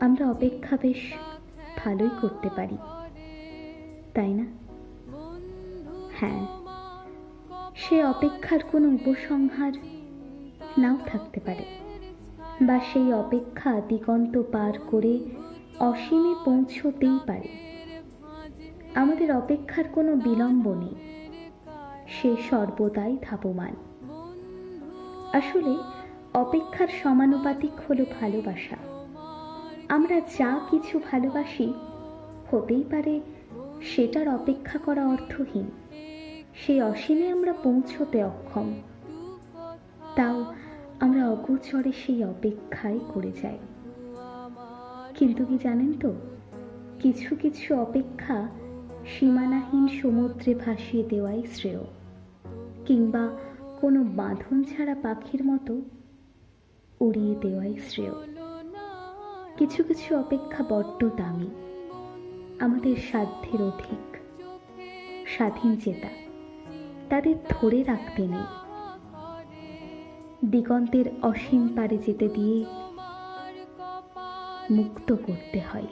আমরা অপেক্ষা বেশ ভালোই করতে পারি, তাই না? হ্যাঁ সে অপেক্ষার কোনো উপসংহার নাও থাকতে পারে বা সেই অপেক্ষা দিগন্ত পার করে অসীমে পৌঁছতেই পারে। আমাদের অপেক্ষার কোনো বিলম্ব নেই, সে সর্বদাই ধাবমান। আসলে অপেক্ষার সমানুপাতিক হলো ভালোবাসা। আমরা যা কিছু ভালোবাসি, হতেই পারে সেটার অপেক্ষা করা অর্থহীন। সেই অসীমে আমরা পৌঁছতে অক্ষম। তাও আমরা অগোচরে সেই অপেক্ষায় করে যাই। কিন্তু কি জানেন তো, কিছু কিছু অপেক্ষা সীমানাহীন সমুদ্রে ভাসিয়ে দেওয়াই শ্রেয়। কিংবা কোনো বাঁধন ছাড়া পাখির মতো উড়িয়ে দেওয়াই শ্রেয়। কিছু কিছু অপেক্ষা বড্ড দামি। আমাদের সাধ্যের অধিক। স্বাধীন চেতা। তাদের ধরে রাখতে নেই। দিগন্তের অসীম পারে যেতে দিয়ে মুক্ত করতে হয়।